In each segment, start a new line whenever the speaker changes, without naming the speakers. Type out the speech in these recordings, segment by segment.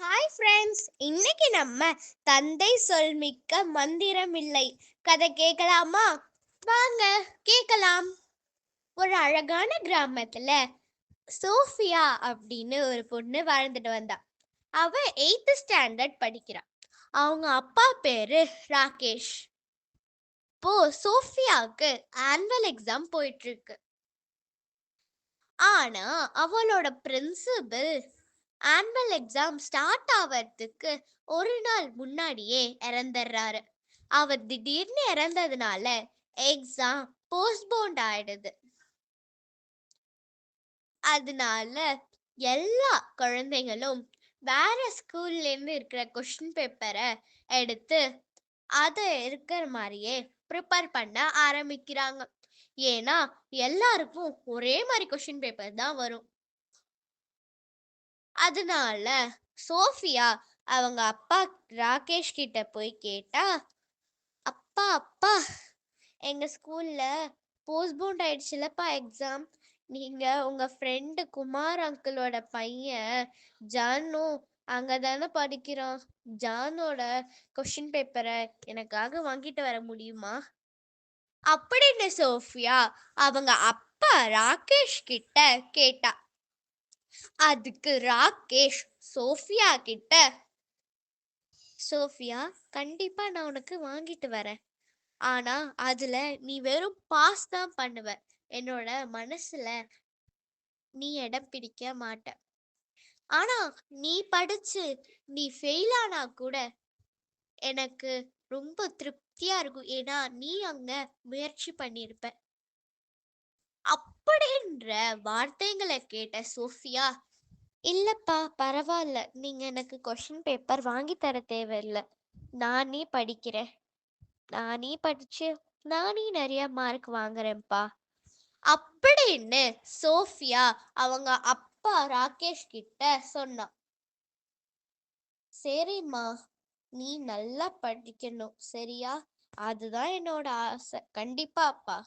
Hi friends இன்னைக்கு நம்ம தந்தை சொல் மிக்க மந்திரம் இல்லை. கதை கேட்கலாமா? வாங்க கேட்கலாம். ஒரு அழகான கிராமத்துல சோஃபியா அப்படின்னு ஒரு பொண்ணு வாழ்ந்துட்டு வந்தா. அவ எயித்து ஸ்டாண்டர்ட் படிக்கிறா. அவங்க அப்பா பேரு ராகேஷ். இப்போ சோஃபியாவுக்கு ஆனுவல் எக்ஸாம் போயிட்டு இருக்கு. ஆனா அவளோட பிரின்சிபல் ஆனுவல் எக்ஸாம் ஸ்டார்ட் ஆகிறதுக்கு ஒரு நாள் முன்னாடியே இறந்துடுறாரு அவர் திடீர்னு இறந்ததுனால எக்ஸாம் போஸ்ட்போண்ட் ஆயிடுது. அதனால எல்லா குழந்தைங்களும் வேற ஸ்கூல்லேருந்து இருக்கிற கொஷின் பேப்பரை எடுத்து அதை இருக்கிற மாதிரியே ப்ரிப்பேர் பண்ண ஆரம்பிக்கிறாங்க. ஏன்னா எல்லாருக்கும் ஒரே மாதிரி கொஷின் பேப்பர் தான் வரும். அதனால சோஃபியா அவங்க அப்பா ராகேஷ் கிட்ட போய் கேட்டா அப்பா அப்பா எங்க ஸ்கூல்ல போஸ்ட்போண்ட் ஆயிடுச்சுலப்பா எக்ஸாம் நீங்க உங்க ஃப்ரெண்டு குமார் அங்கிளோட பையன் ஜானு அங்க தானே படிக்கிறான். ஜானோட கொஷின் பேப்பரை எனக்காக வாங்கிட்டு வர முடியுமா? அப்படின்னு சோஃபியா அவங்க அப்பா ராகேஷ் கிட்ட கேட்டா. அதுக்கு ராகேஷ் சோஃபியா கிட்ட. சோஃபியா கண்டிப்பா நான் உனக்கு வாங்கிட்டு வரேன். ஆனா அதுல நீ வெறும் பாஸ் தான் பண்ணுவ. என்னோட மனசுல நீ இடம் பிடிக்க மாட்ட. ஆனா நீ படிச்சு நீ ஃபெயில் ஆனா கூட எனக்கு ரொம்ப திருப்தியா இருக்கும். ஏன்னா நீ அங்க முயற்சி பண்ணியிருப்ப அப்படின்ற வார்த்தைகளை கேட்ட சோஃபியா இல்லப்பா பரவாயில்ல. நீங்க எனக்கு கொஷின் பேப்பர் வாங்கி தர தேவையில்ல. நானே படிக்கிறேன். நானே படிச்சு நானே நிறைய மார்க் வாங்குறேன்ப்பா. அப்படின்னு சோஃபியா அவங்க அப்பா ராகேஷ் கிட்ட சொன்னான். சரிம்மா நீ நல்லா படிக்கணும். சரியா? அதுதான் என்னோட ஆசை. கண்டிப்பாப்பா.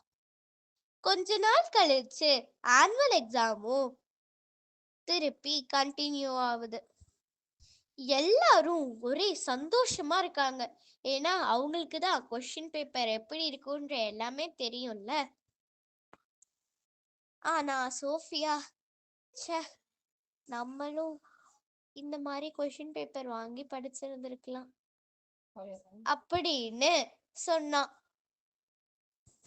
கொஞ்ச நாள் கழிச்சு ஆனுவல் எக்ஸாமும் திருப்பி கண்டினியூ ஆகுது. எல்லாரும் ஒரே சந்தோஷமா இருக்காங்க. ஏன்னா அவங்களுக்கு தான் கொஸ்டின் பேப்பர் எப்படி இருக்குன்ற எல்லாமே தெரியும்ல. ஆனா சோஃபியா ச்சே நம்மளும் இந்த மாதிரி கொஸ்டின் பேப்பர் வாங்கி படிச்சிருந்திருக்கலாம். அப்படின்னு சொன்னான்.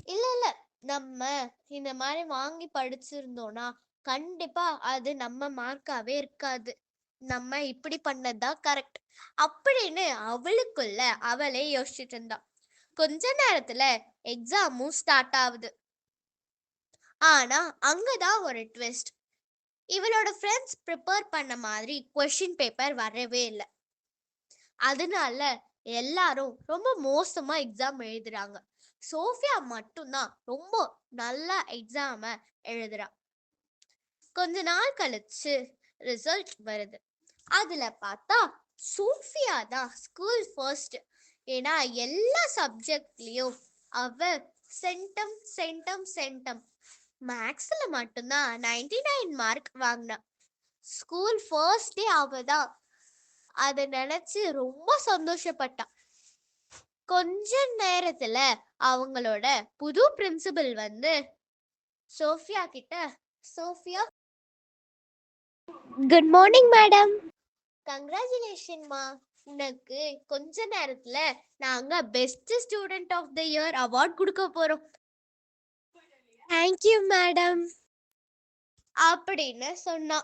இல்ல இல்ல. நம்ம இந்த மாதிரி வாங்கி படிச்சிருந்தோம்னா கண்டிப்பா அது நம்ம மார்க்காவே இருக்காது. நம்ம இப்படி பண்ணதுதான் கரெக்ட் அப்படின்னு அவளுக்குள்ள அவளே யோசிச்சுட்டு இருந்தா. கொஞ்ச நேரத்துல எக்ஸாமும் ஸ்டார்ட் ஆகுது. ஆனா அங்கதான் ஒரு ட்விஸ்ட் இவளோட ஃப்ரெண்ட்ஸ் ப்ரிப்பேர் பண்ண மாதிரி கொஷின் பேப்பர் வரவே இல்லை. அதனால எல்லாரும் ரொம்ப மோசமா எக்ஸாம் எழுதுறாங்க. சோஃபியா மட்டும்தான் ரொம்ப நல்லா எக்ஸாம எழுதுறா. கொஞ்ச நாள் கழிச்சு ரிசல்ட் வருது. அதுல பார்த்தா சோஃபியா தான் ஸ்கூல் ஃபர்ஸ்ட் ஏன்னா எல்லா சப்ஜெக்ட்லயும் அவ சென்டம் சென்டம் சென்டம் மேக்ஸ்ல மட்டும்தான் நைன்டி நைன் மார்க் வாங்கினா. ஸ்கூல் ஃபர்ஸ்ட் டே அவ தான் அதை நினைச்சு ரொம்ப சந்தோஷப்பட்டான் கொஞ்ச நேரத்துல அவங்களோட புது பிரின்சிபல் வந்து சோஃபியா கிட்ட சோஃபியா? குட் மார்னிங் மேடம் கங்க்ராச்சுலேஷன்மா உனக்கு கொஞ்ச நேரத்துல நாங்க best student of the year award கொடுக்க போறோம். தேங்க்யூ மேடம் அப்படின்னு சொன்னா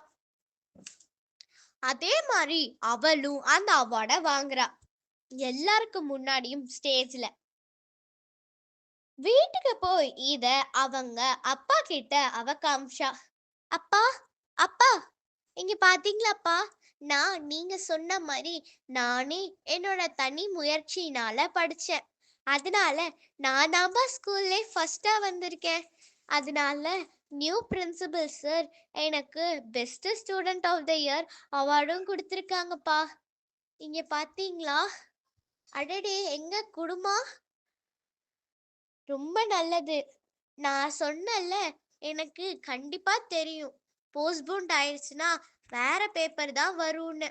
அதே மாதிரி அவளும் அந்த அவார்டை வாங்குறா. எல்லாருக்கும் முன்னாடியும் ஸ்டேஜ்ல வீட்டுக்கு போய் இத அவங்க அப்பா கிட்ட அவ காமிஷா அப்பா அப்பா இங்க பாத்தீங்களாப்பா? நான் நீங்க சொன்ன மாதிரி நானே என்னோட தனி முயற்சியினால படிச்சேன். அதனால நான் தான்பா ஸ்கூல்லே ஃபர்ஸ்டா வந்திருக்கேன். அதனால நியூ பிரின்சிபல் சார் எனக்கு best student of the year அவார்டும் கொடுத்துருக்காங்கப்பா. இங்க பாத்தீங்களா? அடடே! எங்க குடுமா? ரொம்ப நல்லது. நான் சொன்னேன்ல எனக்கு கண்டிப்பா தெரியும். போஸ்ட்போண்ட் ஆயிடுச்சுன்னா வேற பேப்பர் தான் வரும்னு.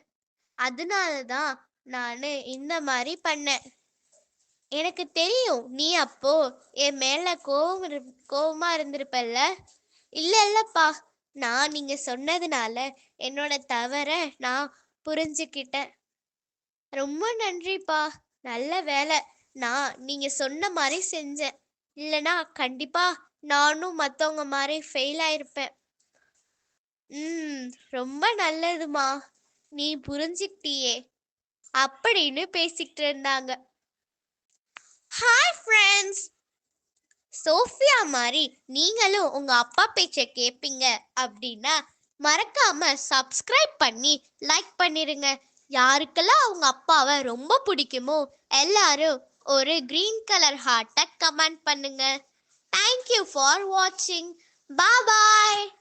அதனால தான் நானு இந்த மாதிரி பண்ணேன். எனக்கு தெரியும் நீ அப்போ என் மேல கோவம் இரு- கோவமா இருந்திருப்பல்ல? இல்ல இல்லப்பா நான் நீங்க சொன்னதுனால என்னோட தவற நான் புரிஞ்சுக்கிட்டேன். ரொம்ப நன்றிப்பா. நல்ல வேலை. நான் நீங்க சொன்ன மாதிரி செஞ்சேன். இல்லனா கண்டிப்பா நானும் மத்தவங்க மாதிரி ஃபெயில் ஆயிருப்பேன். ம் ரொம்ப நல்லதுமா. நீ புரிஞ்சுக்கிட்டியே. அப்படின்னு பேசிக்கிட்டு இருந்தாங்க. ஹாய் ஃப்ரெண்ட்ஸ் சோஃபியா மாதிரி நீங்களும் உங்க அப்பா பேச்சை கேட்பீங்க அப்படின்னா மறக்காம சப்ஸ்கிரைப் பண்ணி லைக் பண்ணிருங்க. யாருக்கெல்லாம் அவங்க அப்பாவை ரொம்ப பிடிக்குமோ எல்லாரும் ஒரு கிரீன் கலர் ஹார்ட்டை கமெண்ட் பண்ணுங்க. தேங்க்யூ ஃபார் வாட்சிங் பாய்